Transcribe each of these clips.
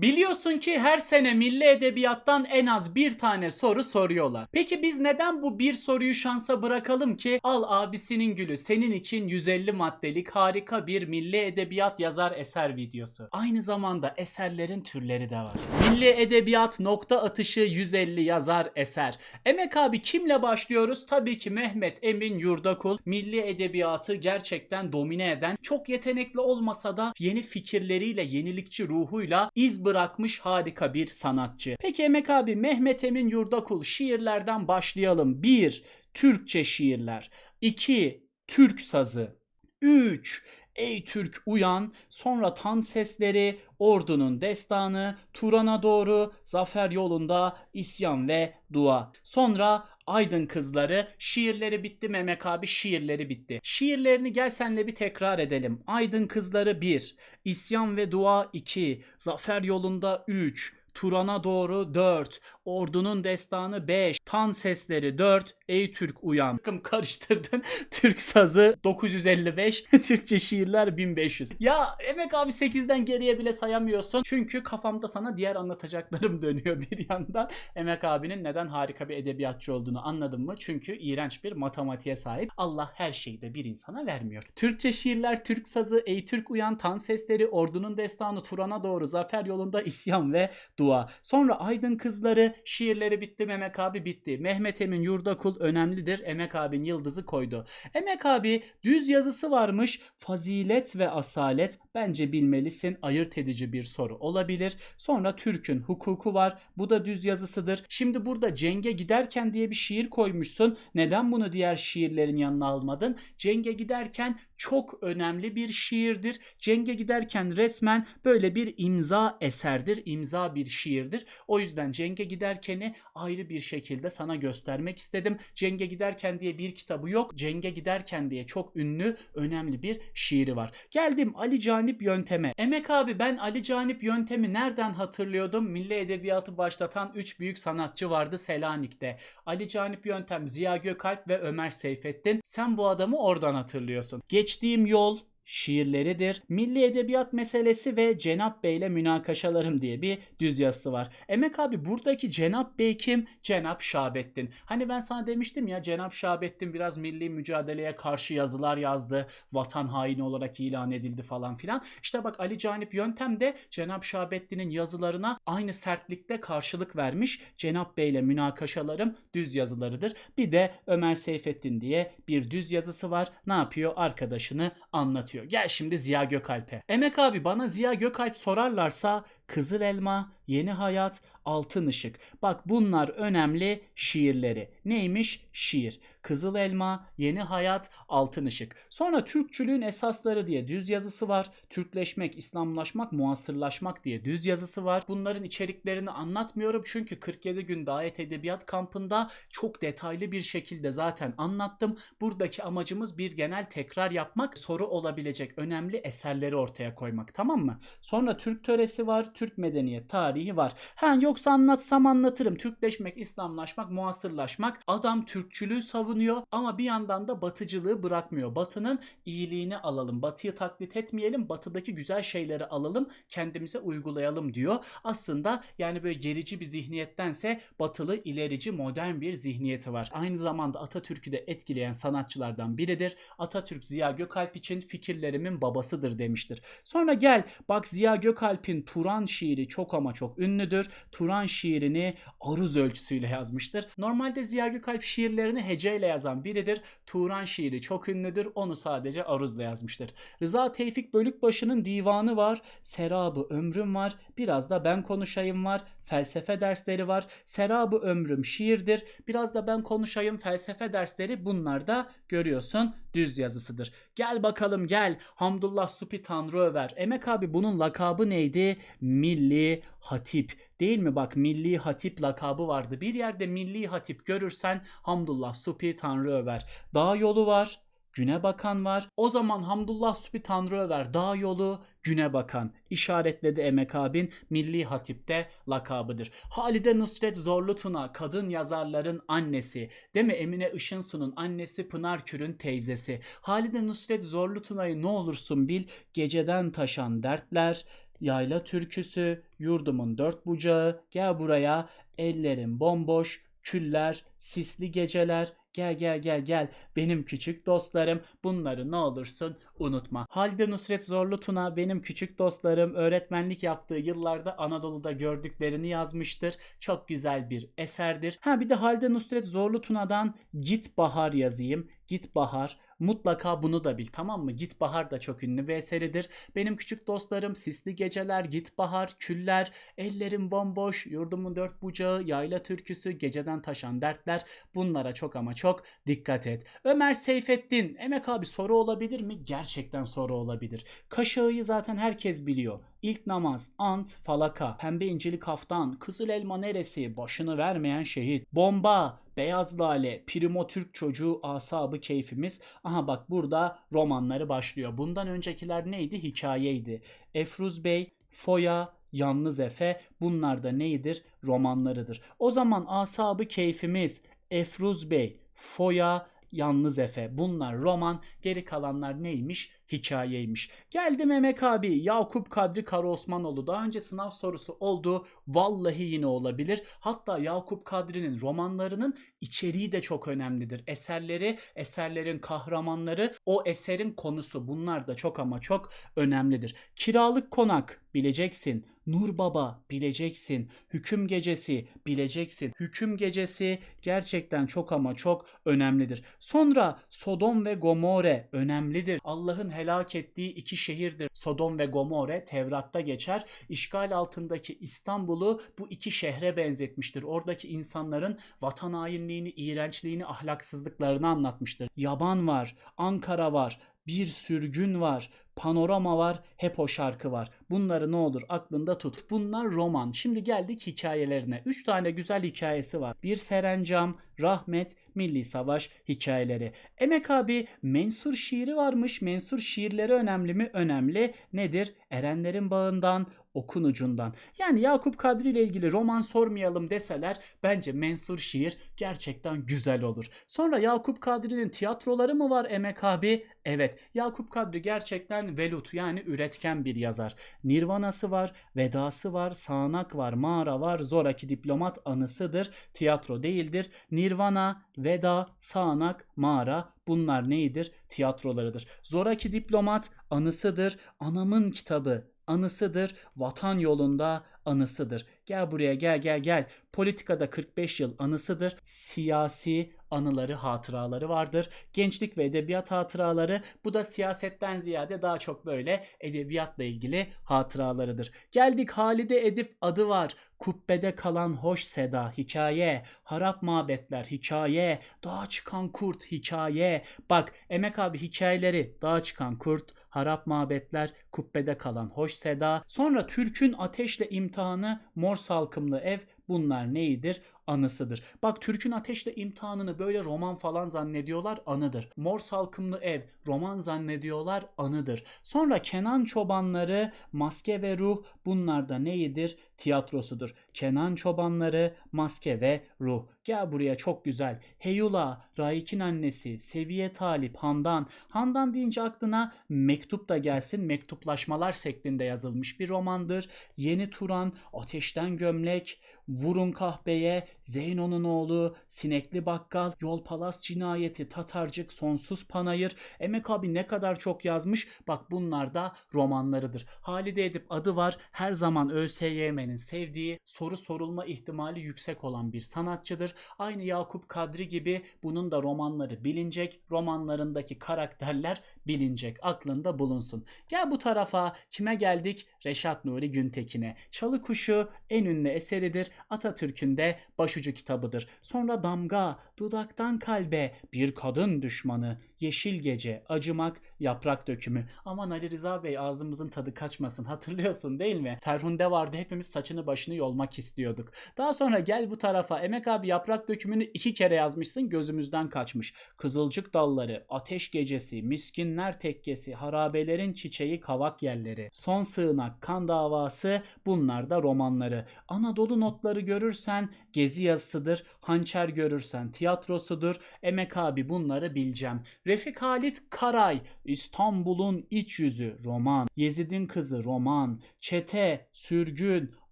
Biliyorsun ki her sene milli edebiyattan en az bir tane soru soruyorlar. Peki biz neden bu bir soruyu şansa bırakalım ki al abisinin gülü senin için 150 maddelik harika bir milli edebiyat yazar eser videosu. Aynı zamanda eserlerin türleri de var. Milli edebiyat nokta atışı 150 yazar eser. Emek abi kimle başlıyoruz? Tabii ki Mehmet Emin Yurdakul. Milli edebiyatı gerçekten domine eden, çok yetenekli olmasa da yeni fikirleriyle, yenilikçi ruhuyla iz bırakmış harika bir sanatçı. Peki Emek abi Mehmet Emin Yurdakul şiirlerden başlayalım. 1. Türkçe şiirler. 2. Türk sazı. 3. Ey Türk uyan, sonra tan sesleri, ordunun destanı, Turan'a doğru, zafer yolunda isyan ve dua. Sonra Aydın kızları, şiirleri bitti Memek abi, şiirleri bitti. Şiirlerini gel senle bir tekrar edelim. Aydın kızları 1, isyan ve dua 2, zafer yolunda 3, Turan'a doğru 4, ordunun destanı 5, tan sesleri 4, ey Türk uyan. Bakın karıştırdın. Türk sazı 955, Türkçe şiirler 1500. Ya Emek abi 8'den geriye bile sayamıyorsun. Çünkü kafamda sana diğer anlatacaklarım dönüyor bir yandan. Emek abinin neden harika bir edebiyatçı olduğunu anladın mı? Çünkü iğrenç bir matematiğe sahip. Allah her şeyi de bir insana vermiyor. Türkçe şiirler, Türk sazı, ey Türk uyan, tan sesleri, ordunun destanı, Turan'a doğru, zafer yolunda isyan ve dua. Sonra Aydın kızları, şiirleri bitti Emek abi bitti. Mehmet Emin Yurdakul önemlidir. Emek abin yıldızı koydu. Emek abi düz yazısı varmış. Fazilet ve asalet bence bilmelisin. Ayırt edici bir soru olabilir. Sonra Türk'ün hukuku var. Bu da düz yazısıdır. Şimdi burada Cenge giderken diye bir şiir koymuşsun. Neden bunu diğer şiirlerin yanına almadın? Cenge giderken çok önemli bir şiirdir. Cenge giderken resmen böyle bir imza eserdir. imza bir şiirdir. O yüzden Cenge giderkeni ayrı bir şekilde sana göstermek istedim. Cenge giderken diye bir kitabı yok. Cenge giderken diye çok ünlü, önemli bir şiiri var. Geldim Ali Canip Yönteme. Emek abi ben Ali Canip Yöntemi nereden hatırlıyordum? Milli Edebiyatı başlatan 3 büyük sanatçı vardı Selanik'te. Ali Canip Yöntem, Ziya Gökalp ve Ömer Seyfettin. Sen bu adamı oradan hatırlıyorsun. Geçtiğim yol şiirleridir. Milli edebiyat meselesi ve Cenap Bey ile münakaşalarım diye bir düz yazısı var. Emek abi buradaki Cenap Bey kim? Cenap Şahabettin. Hani ben sana demiştim ya Cenap Şahabettin biraz milli mücadeleye karşı yazılar yazdı. Vatan haini olarak ilan edildi falan filan. İşte bak Ali Canip Yöntem de Cenap Şahabettin'in yazılarına aynı sertlikte karşılık vermiş. Cenap Bey ile münakaşalarım düz yazılarıdır. Bir de Ömer Seyfettin diye bir düz yazısı var. Ne yapıyor? Arkadaşını anlatıyor. Gel şimdi Ziya Gökalp'e. Emek abi bana Ziya Gökalp sorarlarsa Kızıl Elma, Yeni Hayat, Altın Işık. Bak bunlar önemli şiirleri. Neymiş? Şiir. Kızıl Elma, Yeni Hayat, Altın Işık. Sonra Türkçülüğün esasları diye düz yazısı var. Türkleşmek, İslamlaşmak, muasırlaşmak diye düz yazısı var. Bunların içeriklerini anlatmıyorum çünkü 47 gün Dayet Edebiyat kampında çok detaylı bir şekilde zaten anlattım. Buradaki amacımız bir genel tekrar yapmak, soru olabilecek önemli eserleri ortaya koymak tamam mı? Sonra Türk töresi var, Türk medeniyet tarihi var. Ha yoksa anlatsam anlatırım. Türkleşmek, İslamlaşmak, muasırlaşmak. Adam Türkçülüğü savunuyor ama bir yandan da batıcılığı bırakmıyor. Batının iyiliğini alalım. Batıyı taklit etmeyelim. Batıdaki güzel şeyleri alalım. Kendimize uygulayalım diyor. Aslında yani böyle gerici bir zihniyettense batılı ilerici modern bir zihniyeti var. Aynı zamanda Atatürk'ü de etkileyen sanatçılardan biridir. Atatürk Ziya Gökalp için fikirlerimin babasıdır demiştir. Sonra gel bak Ziya Gökalp'in Turan şiiri çok ama çok ünlüdür. Turan şiirini aruz ölçüsüyle yazmıştır. Normalde Ziya Gökalp şiirlerini heceyle yazan biridir. Turan şiiri çok ünlüdür. Onu sadece aruzla yazmıştır. Rıza Tevfik Bölükbaşı'nın divanı var. Serabı ömrüm var. Biraz da ben konuşayım var. Felsefe dersleri var. Serabı ömrüm şiirdir. Biraz da ben konuşayım felsefe dersleri bunlar da görüyorsun düz yazısıdır. Gel bakalım gel. Hamdullah Supi Tanrı över. Emek abi bunun lakabı neydi? Milli Hatip. Değil mi? Bak Milli Hatip lakabı vardı. Bir yerde Milli Hatip görürsen Hamdullah Supi Tanrı över. Dağ yolu var. Güne bakan var. O zaman Hamdullah Supi Tanrı över. Dağ yolu güne bakan. İşaretledi Emek abin. Milli Hatip'te lakabıdır. Halide Nusret Zorlu Tuna kadın yazarların annesi. Değil mi? Emine Işınsu'nun annesi Pınar Kür'ün teyzesi. Halide Nusret Zorlu Tuna'yı ne olursun bil geceden taşan dertler Yayla türküsü, yurdumun dört bucağı, gel buraya, ellerim bomboş, küller, sisli geceler, gel gel gel gel benim küçük dostlarım bunları ne olursun unutma. Halide Nusret Zorlu Tuna benim küçük dostlarım öğretmenlik yaptığı yıllarda Anadolu'da gördüklerini yazmıştır. Çok güzel bir eserdir. Ha bir de Halide Nusret Zorlu Tuna'dan Git Bahar yazayım. Git Bahar. Mutlaka bunu da bil tamam mı? Git Bahar da çok ünlü bir eseridir. Benim küçük dostlarım Sisli Geceler, Git Bahar, Küller, Ellerim Bomboş, Yurdumun Dört Bucağı, Yayla Türküsü, Geceden Taşan Dertler bunlara çok ama çok dikkat et. Ömer Seyfettin, Emek abi soru olabilir mi? Gerçekten soru olabilir. Kaşağı'yı zaten herkes biliyor. İlk namaz, ant, falaka, pembe incili kaftan, kızıl elma neresi, başını vermeyen şehit, bomba, beyaz lale, primo Türk çocuğu, asabı keyfimiz. Aha bak burada romanları başlıyor. Bundan öncekiler neydi? Hikayeydi. Efruz Bey, Foya, Yalnız Efe bunlar da neydir? Romanlarıdır. O zaman asabı keyfimiz, Efruz Bey, Foya, Yalnız Efe. Bunlar roman. Geri kalanlar neymiş? Hikayeymiş. Geldim Emek abi. Yakup Kadri Karaosmanoğlu. Daha önce sınav sorusu oldu. Vallahi yine olabilir. Hatta Yakup Kadri'nin romanlarının içeriği de çok önemlidir. Eserleri, eserlerin kahramanları, o eserin konusu. Bunlar da çok ama çok önemlidir. Kiralık konak bileceksin. Nur Baba bileceksin. Hüküm gecesi bileceksin. Hüküm gecesi gerçekten çok ama çok önemlidir. Sonra Sodom ve Gomorre önemlidir. Allah'ın helak ettiği iki şehirdir. Sodom ve Gomorre Tevrat'ta geçer. İşgal altındaki İstanbul'u bu iki şehre benzetmiştir. Oradaki insanların vatan hainliğini, iğrençliğini, ahlaksızlıklarını anlatmıştır. Yaban var, Ankara var, bir sürgün var, panorama var, hep o şarkı var. Bunları ne olur aklında tut. Bunlar roman. Şimdi geldik hikayelerine. Üç tane güzel hikayesi var. Bir Serencam, Rahmet, Milli Savaş hikayeleri. Emek abi mensur şiiri varmış. Mensur şiirleri önemli mi? Önemli. Nedir? Erenlerin bağından, okun ucundan. Yani Yakup Kadri ile ilgili roman sormayalım deseler bence mensur şiir gerçekten güzel olur. Sonra Yakup Kadri'nin tiyatroları mı var Emek abi? Evet. Yakup Kadri gerçekten velut yani üretken bir yazar. Nirvanası var, vedası var, sağanak var, mağara var, zoraki diplomat anısıdır. Tiyatro değildir. Nirvana, veda, sağanak, mağara bunlar neydir? Tiyatrolarıdır. Zoraki diplomat anısıdır. Anamın kitabı anısıdır. Vatan yolunda anısıdır. Gel buraya gel gel gel. Politikada 45 yıl anısıdır. Siyasi anıları, hatıraları vardır. Gençlik ve edebiyat hatıraları bu da siyasetten ziyade daha çok böyle edebiyatla ilgili hatıralarıdır. Geldik Halide Edip adı var. Kubbede kalan hoş seda hikaye, harap mabetler hikaye, dağa çıkan kurt hikaye. Bak Emek abi hikayeleri dağa çıkan kurt, harap mabetler, kubbede kalan hoş seda. Sonra Türk'ün ateşle imtihanı, mor salkımlı ev bunlar neydir? Anısıdır. Bak Türk'ün ateşle imtihanını böyle roman falan zannediyorlar anıdır. Mor salkımlı ev roman zannediyorlar anıdır. Sonra Kenan Çobanları, Maske ve Ruh bunlar da neyidir? Tiyatrosudur. Kenan Çobanları, Maske ve Ruh. Gel buraya çok güzel. Heyula, Raik'in annesi, Seviye Talip, Handan. Handan deyince aklına mektup da gelsin. Mektuplaşmalar şeklinde yazılmış bir romandır. Yeni Turan, Ateşten Gömlek, Vurun Kahpeye, Zeyno'nun oğlu, Sinekli Bakkal, Yol Palas Cinayeti, Tatarcık, Sonsuz Panayır. Emek abi ne kadar çok yazmış. Bak bunlar da romanlarıdır. Halide Edip adı var. Her zaman ÖSYM'nin sevdiği, soru sorulma ihtimali yüksek olan bir sanatçıdır. Aynı Yakup Kadri gibi bunun da romanları bilinecek. Romanlarındaki karakterler bilinecek. Aklında bulunsun. Gel bu tarafa. Kime geldik? Reşat Nuri Güntekin'e. Çalı Kuşu en ünlü eseridir. Atatürk'ün de başucu kitabıdır. Sonra Damga, Dudaktan Kalbe, Bir Kadın Düşmanı, Yeşil Gece, Acımak, Yaprak Dökümü. Aman Ali Rıza Bey ağzımızın tadı kaçmasın hatırlıyorsun değil mi? Ferhunde vardı hepimiz saçını başını yolmak istiyorduk. Daha sonra gel bu tarafa Emek abi Yaprak Dökümünü iki kere yazmışsın gözümüzden kaçmış. Kızılcık Dalları, Ateş Gecesi, Miskinler, tekkesi, harabelerin çiçeği, kavak yerleri, son sığınak, kan davası bunlar da romanları. Anadolu notları görürsen gezi yazısıdır, hançer görürsen tiyatrosudur. Emek abi bunları bileceğim. Refik Halit Karay, İstanbul'un iç yüzü roman. Yezid'in kızı roman. Çete, sürgün,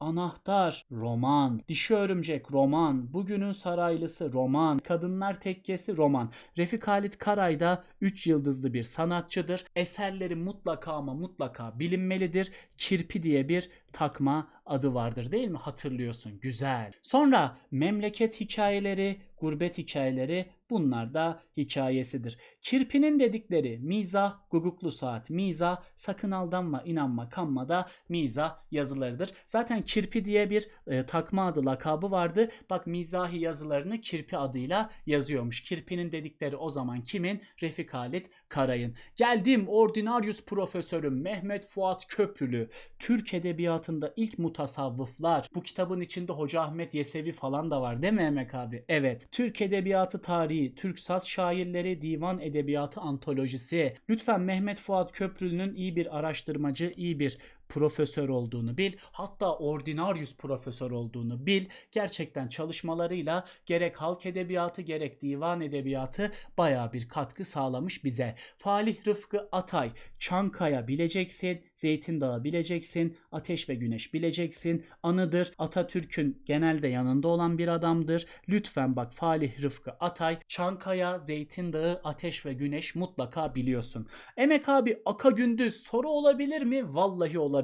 Anahtar roman, Dişi Örümcek roman, Bugünün Saraylısı roman, Kadınlar Tekkesi roman. Refik Halit Karay da 3 yıldızlı bir sanatçıdır. Eserleri mutlaka ama mutlaka bilinmelidir. Kirpi diye bir takma adı vardır değil mi? Hatırlıyorsun. Güzel. Sonra memleket hikayeleri, gurbet hikayeleri bunlar da hikayesidir. Kirpinin dedikleri mizah, guguklu saat, mizah, sakın aldanma, inanma, kanma da mizah yazılarıdır. Zaten kirpi diye bir e, takma adı, lakabı vardı. Bak mizahi yazılarını kirpi adıyla yazıyormuş. Kirpinin dedikleri o zaman kimin? Refik Halit Karay'ın. Geldim Ordinarius profesörüm Mehmet Fuat Köprülü. Türk edebiyatında ilk mutasavvıflar. Bu kitabın içinde Hoca Ahmet Yesevi falan da var değil mi Emek abi? Evet. Türk edebiyatı tarihi, Türk saz şairleri, divan edebiyatı antolojisi. Lütfen Mehmet Fuat Köprülü'nün iyi bir araştırmacı, iyi bir profesör olduğunu bil. Hatta ordinarius profesör olduğunu bil. Gerçekten çalışmalarıyla gerek halk edebiyatı gerek divan edebiyatı baya bir katkı sağlamış bize. Falih Rıfkı Atay, Çankaya bileceksin, Zeytin Dağı bileceksin, Ateş ve Güneş bileceksin. Anıdır. Atatürk'ün genelde yanında olan bir adamdır. Lütfen bak Falih Rıfkı Atay, Çankaya, Zeytin Dağı, Ateş ve Güneş mutlaka biliyorsun. Emek abi Aka Gündüz soru olabilir mi? Vallahi olabilir.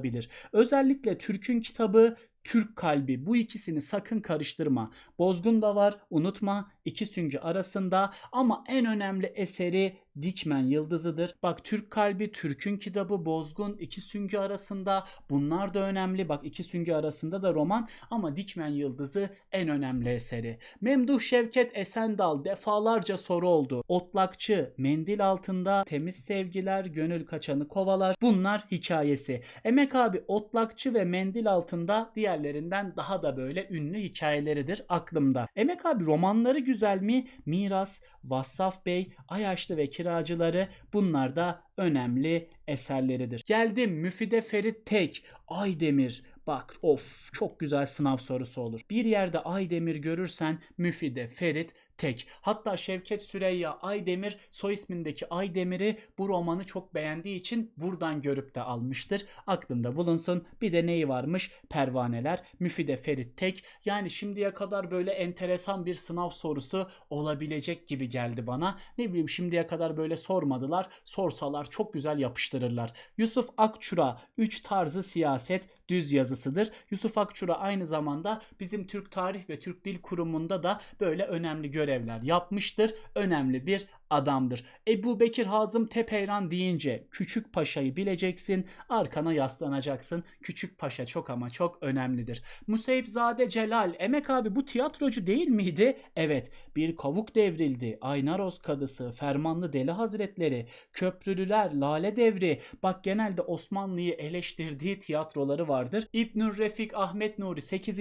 Özellikle Türk'ün kitabı Türk kalbi. Bu ikisini sakın karıştırma. Bozgun da var unutma iki süngü arasında ama en önemli eseri Dikmen Yıldızı'dır. Bak Türk kalbi, Türk'ün kitabı, Bozgun, iki süngü arasında bunlar da önemli. Bak iki süngü arasında da roman ama Dikmen Yıldızı en önemli eseri. Memduh Şevket Esendal defalarca soru oldu. Otlakçı, mendil altında, temiz sevgiler, gönül kaçanı kovalar. Bunlar hikayesi. Emek abi Otlakçı ve mendil altında diğerlerinden daha da böyle ünlü hikayeleridir aklımda. Emek abi romanları güzel mi? Miras, Vassaf Bey, Ayaşlı ve Kiracıları bunlar da önemli eserleridir. Geldim Müfide Ferit Tek, Aydemir. Bak of çok güzel sınav sorusu olur. Bir yerde Aydemir görürsen Müfide Ferit Tek. Hatta Şevket Süreyya Aydemir soy ismindeki Aydemir'i bu romanı çok beğendiği için buradan görüp de almıştır. Aklında bulunsun. Bir de neyi varmış? Pervaneler. Müfide Ferit Tek. Yani şimdiye kadar böyle enteresan bir sınav sorusu olabilecek gibi geldi bana. Ne bileyim şimdiye kadar böyle sormadılar. Sorsalar çok güzel yapıştırırlar. Yusuf Akçura 3 tarzı siyaset düz yazısıdır. Yusuf Akçura aynı zamanda bizim Türk Tarih ve Türk Dil Kurumu'nda da böyle önemli görevler yapmıştır. Önemli bir adamdır. Ebu Bekir Hazım Tepeyran deyince Küçük Paşa'yı bileceksin. Arkana yaslanacaksın. Küçük Paşa çok ama çok önemlidir. Museyipzade Celal. Emek abi bu tiyatrocu değil miydi? Evet. Bir kavuk devrildi. Aynaros Kadısı, Fermanlı Deli Hazretleri, Köprülüler, Lale Devri. Bak genelde Osmanlı'yı eleştirdiği tiyatroları vardır. İbnül Refik Ahmet Nuri 8.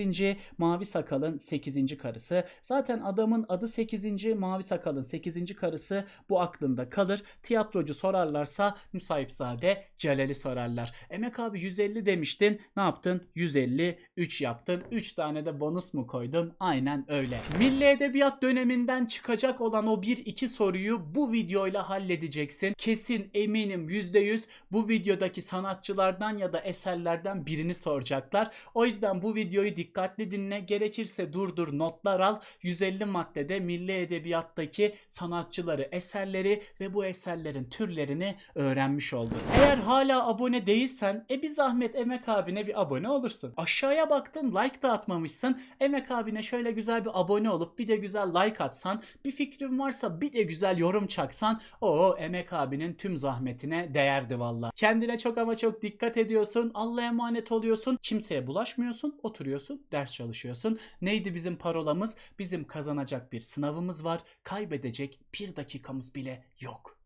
Mavi Sakal'ın 8. karısı. Zaten adamın adı 8. Mavi Sakal'ın 8. karısı bu aklında kalır. Tiyatrocu sorarlarsa Müsahipzade Celal'i sorarlar. Emek abi 150 demiştin. Ne yaptın? 153 yaptın. 3 tane de bonus mu koydun? Aynen öyle. Milli Edebiyat döneminden çıkacak olan o 1-2 soruyu bu videoyla halledeceksin. Kesin eminim %100 bu videodaki sanatçılardan ya da eserlerden birini soracaklar. O yüzden bu videoyu dikkatli dinle. Gerekirse durdur notlar al. 150 maddede Milli Edebiyat'taki sanatçıları, eserleri ve bu eserlerin türlerini öğrenmiş oldun. Eğer hala abone değilsen e bir zahmet Emek abine bir abone olursun. Aşağıya baktın like da atmamışsın. Emek abine şöyle güzel bir abone olup bir de güzel like atsan, bir fikrin varsa bir de güzel yorum çaksan o Emek abinin tüm zahmetine değerdi valla. Kendine çok ama çok dikkat ediyorsun. Allah'a emanet oluyorsun. Kimseye bulaşmıyorsun. Oturuyorsun. Ders çalışıyorsun. Neydi bizim parolamız? Bizim kazanacak bir sınavımız var. Kaybedecek bir dakikamız bile yok.